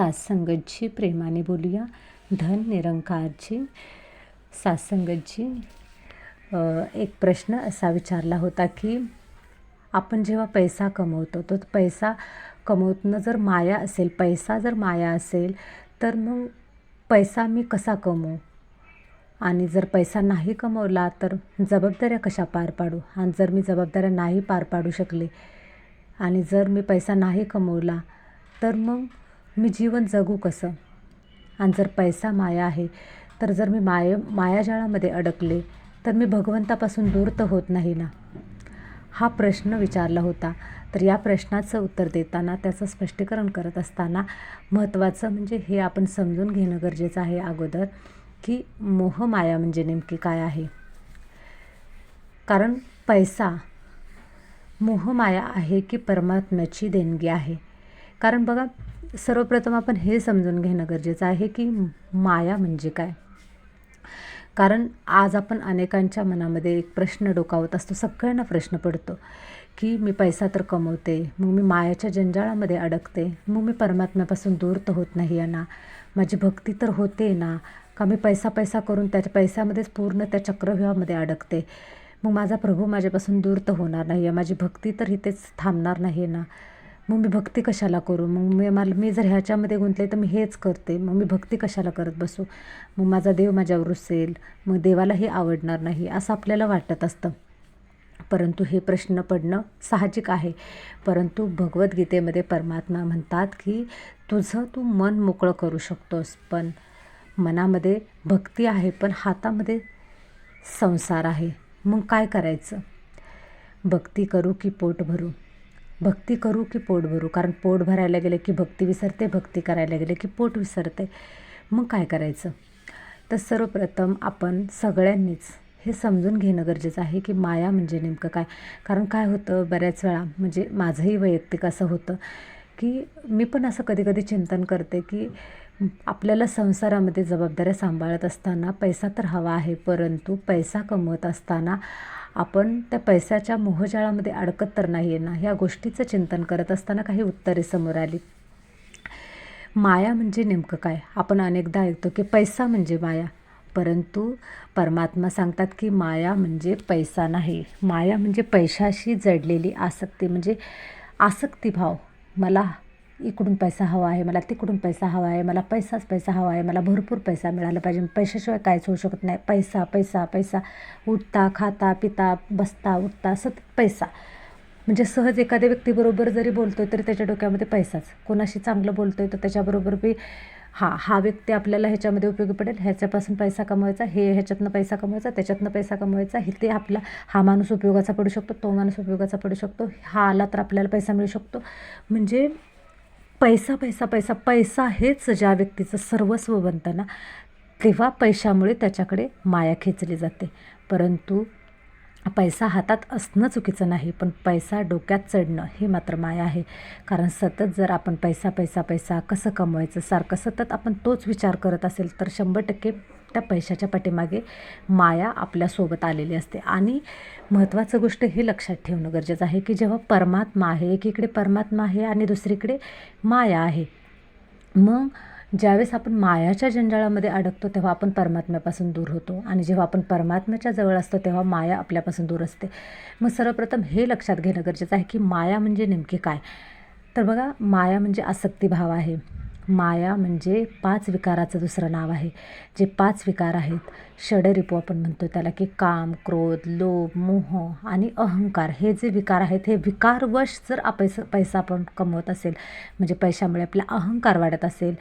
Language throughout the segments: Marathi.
सासंगतची प्रेमाने बोलूया. धन निरंकारजी. सासंगतची एक प्रश्न असा विचारला होता की आपण जेव्हा पैसा कमवतो तो पैसा कमवतनं जर माया असेल पैसा जर माया असेल तर मग पैसा मी कसा कमवू? आणि जर पैसा नाही कमवला तर जबाबदाऱ्या कशा पार पाडू? आणि जर मी जबाबदाऱ्या नाही पार पाडू शकले आणि जर मी पैसा नाही कमवला तर मग मी जीवन जगू कसं? आणि जर पैसा माया आहे तर जर मी माय मायाजाळामध्ये अडकले तर मी भगवंतापासून दूर तर होत नाही ना? हा प्रश्न विचारला होता. तर या प्रश्नाचं उत्तर देताना त्याचं स्पष्टीकरण करत असताना महत्त्वाचं म्हणजे हे आपण समजून घेणं गरजेचं आहे अगोदर की मोहमाया म्हणजे नेमकी काय आहे? कारण पैसा मोहमाया आहे की परमात्म्याची देणगी आहे. कारण बघा सर्वप्रथम आपण हे समजून घेणं गरजेचं आहे की माया म्हणजे काय? कारण आज आपण अनेकांच्या मनामध्ये एक प्रश्न डोकावत असतो सगळ्यांना प्रश्न पडतो की मी पैसा तर कमवते मग मी मायाच्या जंजाळामध्ये अडकते मग मी परमात्म्यापासून दूर तर होत नाही आहे ना? माझी भक्ती तर होते ना? का मी पैसा पैसा करून त्याच्या पैशामध्येच पूर्ण त्या चक्रव्यूहामध्ये अडकते? मग माझा प्रभू माझ्यापासून दूर तर होणार नाही आहे माझी भक्ती तर इथेच थांबणार नाही ना? मग मी भक्ती कशाला करू? मग मी मला मी जर ह्याच्यामध्ये गुंतले तर मी हेच करते. मग मी भक्ती कशाला करत बसू? मग माझा देव माझ्यावर रुसेल. मग देवालाही आवडणार नाही असं आपल्याला वाटत असतं. परंतु हे प्रश्न पडणं साहजिक आहे. परंतु भगवद्गीतेमध्ये परमात्मा म्हणतात की तुझं तू मन मोकळं करू शकतोस पण मनामध्ये भक्ती आहे पण हातामध्ये संसार आहे. मग काय करायचं? भक्ती करू की पोट भरू? भक्ती करू की पोट भरू? कारण पोट भरायला गेलं की भक्ती विसरते भक्ती करायला गेलं की पोट विसरते. मग काय करायचं? तर सर्वप्रथम आपण सगळ्यांनीच हे समजून घेणं गरजेचं आहे की माया म्हणजे नेमकं काय? कारण काय होतं? बऱ्याच वेळा म्हणजे माझंही वैयक्तिक असं होतं की मी पण असं कधी कधी चिंतन करते की आपल्याला संसारामध्ये जबाबदाऱ्या सांभाळत असताना पैसा तर हवा आहे परंतु पैसा कमवत असताना आपण त्या पैशाच्या मोहजाळामध्ये अडकत तर नाही आहे ना? ह्या गोष्टीचं चिंतन करत असताना काही उत्तरे समोर आली. माया म्हणजे नेमकं काय? आपण अनेकदा ऐकतो की पैसा म्हणजे माया. परंतु परमात्मा सांगतात की माया म्हणजे पैसा नाही. माया म्हणजे पैशाशी जडलेली आसक्ती म्हणजे आसक्तीभाव. मला इकडून पैसा हवा आहे मला तिकडून पैसा हवा आहे मला पैसाच पैसा हवा आहे मला भरपूर पैसा मिळाला पाहिजे. पैशाशिवाय काहीच होऊ शकत नाही. पैसा पैसा पैसा. उठता खाता पिता बसता उठता सतत पैसा. म्हणजे सहज एखाद्या व्यक्तीबरोबर जरी बोलतो तरी त्याच्या डोक्यामध्ये पैसाच. कोणाशी चांगलं बोलतो आहे तर त्याच्याबरोबर बी हा हा व्यक्ती आपल्याला ह्याच्यामध्ये उपयोगी पडेल. ह्याच्यापासून पैसा कमवायचा हे ह्याच्यातनं पैसा कमवायचा त्याच्यातनं पैसा कमवायचा हे ते आपला हा माणूस उपयोगाचा पडू शकतो तो माणूस उपयोगाचा पडू शकतो हा आला तर आपल्याला पैसा मिळू शकतो. म्हणजे पैसा पैसा पैसा पैसा हेच ज्या व्यक्तीचं सर्वस्व बनतं ना तेव्हा पैशामुळे त्याच्याकडे माया खेचली जाते. परंतु पैसा हातात असणं चुकीचं नाही पण पैसा डोक्यात चढणं हे मात्र माया आहे. कारण सतत जर आपण पैसा पैसा पैसा कसं कमवायचं सारखं सतत आपण तोच विचार करत असेल तर शंभर टक्के त्या पैशाच्या पाठीमागे माया आपल्यासोबत आलेली असते. आणि महत्त्वाचं गोष्ट हे लक्षात ठेवणं गरजेचं आहे की जेव्हा परमात्मा आहे एकीकडे परमात्मा आहे आणि दुसरीकडे माया आहे मग ज्यावेळेस आपण मायाच्या जंजाळामध्ये अडकतो तेव्हा आपण परमात्म्यापासून दूर होतो. आणि जेव्हा आपण परमात्म्याच्या जवळ असतो तेव्हा माया आपल्यापासून दूर असते. मग सर्वप्रथम हे लक्षात घेणं गरजेचं आहे की माया म्हणजे नेमकी काय? तर बघा माया म्हणजे आसक्तीभाव आहे. माया म्हणजे पाच विकाराचं दुसरं नाव आहे. जे पाच विकार आहेत षडरिपू आपण म्हणतो त्याला की काम क्रोध लोभ मोह आणि अहंकार. हे जे विकार आहेत हे विकारवश जर पैसा पैसा आपण कमवत असेल म्हणजे पैशामुळे आपला अहंकार वाढत असेल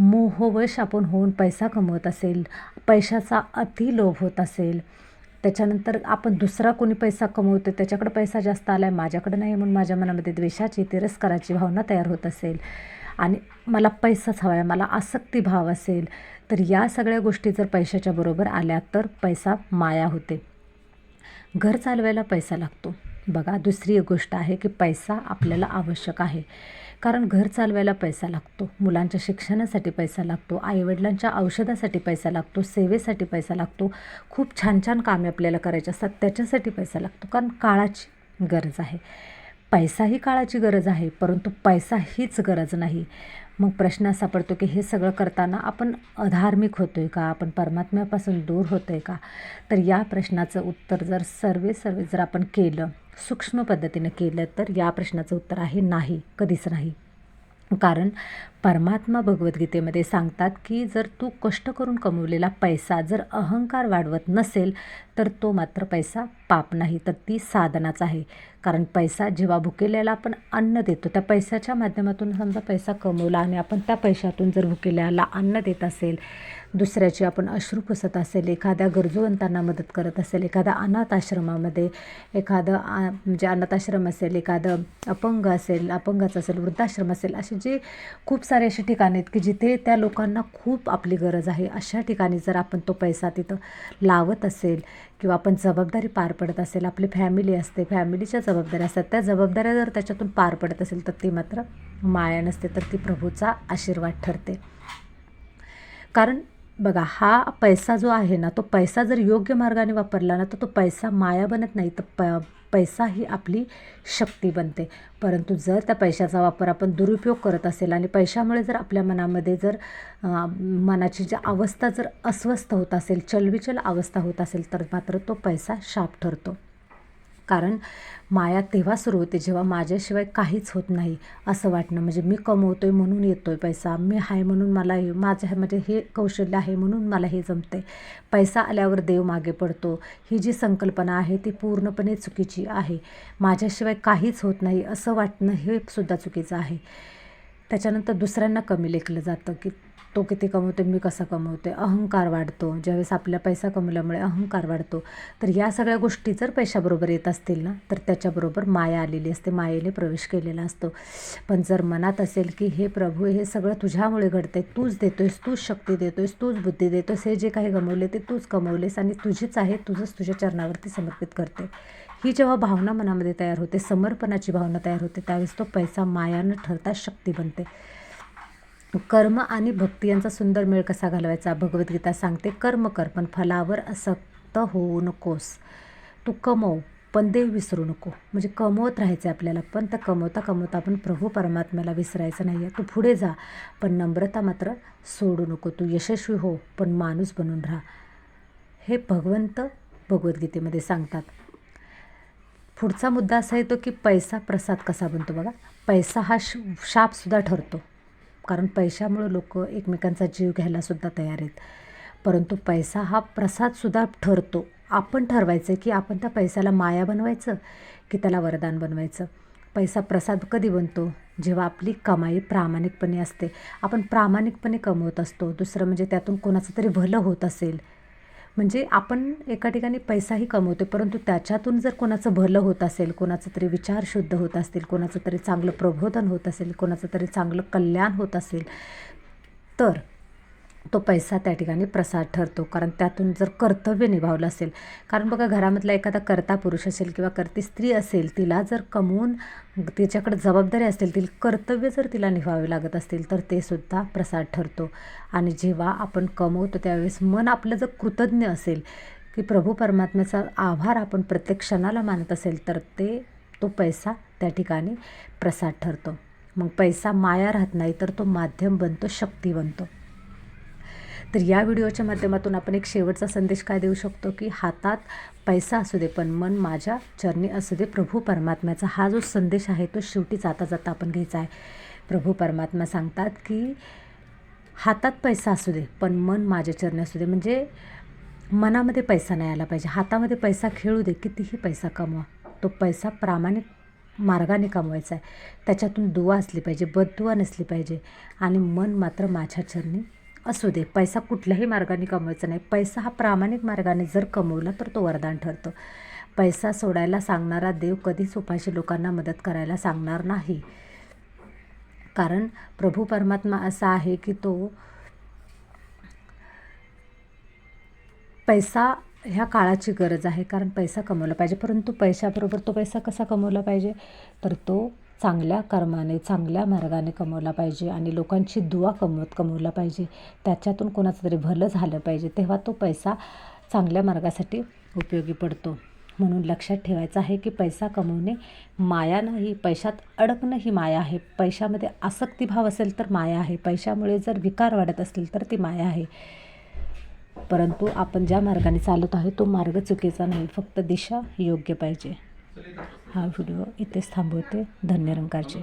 मोहवश आपण होऊन पैसा कमवत असेल पैशाचा अतिलोभ होत असेल त्याच्यानंतर आपण दुसरा कोणी पैसा कमवतो त्याच्याकडे पैसा जास्त आला आहे माझ्याकडे नाही म्हणून माझ्या मनामध्ये द्वेषाची तिरस्काराची भावना तयार होत असेल आणि मला पैसाच हवा आहे मला आसक्तीभाव असेल तर या सगळ्या गोष्टी जर पैशाच्या बरोबर आल्या तर पैसा माया होते. घर चालवायला पैसा लागतो. बघा दुसरी एक गोष्ट आहे की पैसा आपल्याला आवश्यक आहे. कारण घर चालवायला पैसा लागतो. मुलांच्या शिक्षणासाठी पैसा लागतो. आईवडिलांच्या औषधासाठी पैसा लागतो. सेवेसाठी पैसा लागतो. खूप छान छान कामे आपल्याला करायची असतात. त्याच्यासाठी पैसा लागतो. कारण काळाची गरज आहे. पैसा ही काळाची गरज आहे परंतु पैसा हीच गरज नाही. मग प्रश्न असा पडतो की हे सगळं करताना आपण अधार्मिक होतो आहे का? आपण परमात्म्यापासून दूर होतो आहे का? तर या प्रश्नाचं उत्तर जर सर्वे सर्वे जर आपण केलं सूक्ष्म पद्धतीनं केलं तर या प्रश्नाचं उत्तर आहे नाही कधीच नाही. कारण परमात्मा भगवद्गीतेमध्ये सांगतात की जर तू कष्ट करून कमवलेला पैसा जर अहंकार वाढवत नसेल तर तो मात्र पैसा पाप नाही तर ती साधनाच आहे. कारण पैसा जेव्हा भुकेल्याला आपण अन्न देतो त्या पैशाच्या माध्यमातून समजा पैसा कमवला आणि आपण त्या पैशातून जर भुकेल्याला अन्न देत असेल दुसऱ्याची आपण अश्रू पुसत असेल एखाद्या गरजूवंतांना मदत करत असेल एखाद्या अनाथ आश्रमामध्ये एखादं म्हणजे अनाथ आश्रम असेल एखादं अपंग असेल अपंगाचं असेल वृद्धाश्रम असेल असे जे खूप सारे असे ठिकाणे आहेत की जिथे त्या लोकांना खूप आपली गरज आहे. अशा ठिकाणी जर आपण तो पैसा तिथं लावत असेल किंवा आपण जबाबदारी पार पडत असेल आपली फॅमिली असते फॅमिलीच्या जबाबदाऱ्या असतात त्या जबाबदाऱ्या जर त्याच्यातून पार पडत असेल तर ती मात्र माया नसते तर ती प्रभूचा आशीर्वाद ठरते. कारण बघा हा पैसा जो आहे ना तो पैसा जर योग्य मार्गाने वापरला ना तर तो पैसा माया बनत नाही. तर प पैसा ही आपली शक्ती बनते. परंतु जर त्या पैशाचा वापर आपण दुरुपयोग करत असेल आणि पैशामुळे जर आपल्या मनामध्ये जर मनाची जी अवस्था जर अस्वस्थ होत असेल चलविचल अवस्था होत असेल तर मात्र तो पैसा शाप ठरतो. कारण माया तेव्हा सुरू होते जेव्हा माझ्याशिवाय काहीच होत नाही असं वाटणं. म्हणजे मी कमवतो आहे म्हणून येतो आहे पैसा. मी आहे म्हणून मला हे माझ्या म्हणजे हे कौशल्य आहे म्हणून मला हे जमते पैसा आल्यावर देव मागे पडतो. ही जी संकल्पना आहे ती पूर्णपणे चुकीची आहे. माझ्याशिवाय काहीच होत नाही असं वाटणं हे सुद्धा चुकीचं आहे. त्याच्यानंतर दुसऱ्यांना कमी लेखलं जातं की तो किती कमवतो मी कसा कमवते अहंकार वाढतो. ज्यावेळेस आपल्या पैसा कमवल्यामुळे अहंकार वाढतो. तर या सगळ्या गोष्टी जर पैशाबरोबर येत असतील ना तर त्याच्याबरोबर माया आलेली असते मायेने प्रवेश केलेला असतो. पण जर मनात असेल की हे प्रभू हे सगळं तुझ्यामुळे घडते तूच देतोयस तूच शक्ती देतोयस तूच बुद्धी देतोयस हे जे काही गमवले ते तूच कमवलेस आणि तुझीच आहे तुझंच तुझ्या चरणावरती समर्पित करते ही जेव्हा भावना मनामध्ये तयार होते समर्पणाची भावना तयार होते त्यावेळेस तो पैसा मायानं ठरता शक्ती बनते. कर्म आणि भक्ती यांचा सुंदर मेळ कसा घालवायचा? भगवद्गीता सांगते कर्म कर पण फलावर असक्त होऊ नकोस. तू कमव पण देव विसरू नको. म्हणजे कमवत राहायचं आहे आपल्याला पण त्या कमवता कमवता आपण प्रभू परमात्म्याला विसरायचं नाही आहे तू पुढे जा पण नम्रता मात्र सोडू नको. तू यशस्वी हो पण माणूस बनून राहा. हे भगवंत भगवद्गीतेमध्ये सांगतात. पुढचा मुद्दा असा येतो की पैसा प्रसाद कसा बनतो बघा. पैसा हा श शापसुद्धा ठरतो. कारण पैशामुळं लोक एकमेकांचा जीव घ्यायलासुद्धा तयार आहेत. परंतु पैसा हा प्रसादसुद्धा ठरतो. आपण ठरवायचं की आपण त्या पैशाला माया बनवायचं की त्याला वरदान बनवायचं. पैसा प्रसाद कधी बनतो? जेव्हा आपली कमाई प्रामाणिकपणे असते. आपण प्रामाणिकपणे कमवत असतो. दुसरं म्हणजे त्यातून कोणाचं तरी भलं होत असेल. म्हणजे आपण एका ठिकाणी पैसाही कमवतो परंतु त्याच्यातून जर कोणाचं भलं होत असेल कोणाचं तरी विचार शुद्ध होत असतील कोणाचं तरी चांगलं प्रबोधन होत असेल कोणाचं तरी चांगलं कल्याण होत असेल तर तो पैसा त्या ठिकाणी प्रसाद ठरतो. कारण त्यातून जर कर्तव्य निभावलं असेल कारण बघा घरामधला एखादा कर्ता पुरुष असेल किंवा कर्ती स्त्री असेल तिला जर कमवून तिच्याकडे जबाबदारी असतील ती कर्तव्य जर तिला निभावे लागत असतील तर ते सुद्धा प्रसाद ठरतो. आणि जेव्हा आपण कमवतो त्यावेळेस मन आपलं जर कृतज्ञ असेल की प्रभू परमात्म्याचा आभार आपण प्रत्येक क्षणाला मानत असेल तर ते तो पैसा त्या ठिकाणी प्रसाद ठरतो. मग पैसा माया राहत नाही तर तो माध्यम बनतो शक्ती बनतो. तर या व्हिडिओच्या माध्यमातून आपण एक शेवटचा संदेश काय देऊ शकतो? की हातात पैसा असू दे पण मन माझ्या चरणी असू दे. प्रभू परमात्म्याचा हा जो संदेश आहे तो शेवटी जाता जाता आपण घ्यायचा आहे. प्रभू परमात्मा सांगतात की हातात पैसा असू दे पण मन माझ्या चरणी असू दे. म्हणजे मनामध्ये पैसा नाही आला पाहिजे. हातामध्ये पैसा खेळू दे कितीही पैसा कमवा. तो पैसा प्रामाणिक मार्गाने कमवायचा आहे. त्याच्यातून दुवा असली पाहिजे बद्दुवा नसली पाहिजे. आणि मन मात्र माझ्या चरणी असू दे पैसा कुठल्याही मार्गाने कमवायचा नाही. पैसा हा प्रामाणिक मार्गाने जर कमवला तर तो वरदान ठरतो. पैसा सोडायला सांगणारा देव कधीच उपाशी लोकांना मदत करायला सांगणार नाही. कारण प्रभू परमात्मा असा आहे की तो पैसा ह्या काळाची गरज आहे. कारण पैसा कमवला पाहिजे परंतु पैशाबरोबर तो पैसा कसा कमवला पाहिजे? तर तो चांगल्या कर्माने चांगल्या मार्गाने कमवला पाहिजे आणि लोकांची दुवा कमवत कमवला पाहिजे. त्याच्यातून कोणाचं तरी भलं झालं पाहिजे तेव्हा तो पैसा चांगल्या मार्गासाठी उपयोगी पडतो. म्हणून लक्षात ठेवायचं आहे की पैसा कमवणे माया नाही पैशात अडकणं ही माया आहे. पैशामध्ये आसक्तीभाव असेल तर माया आहे. पैशामुळे जर विकार वाढत असतील तर ती माया आहे. परंतु आपण ज्या मार्गाने चालत आहे तो मार्ग चुकीचा नाही. फक्त दिशा योग्य पाहिजे. हा व्हिडिओ इथेच थांबवते. धन्यरंकारचे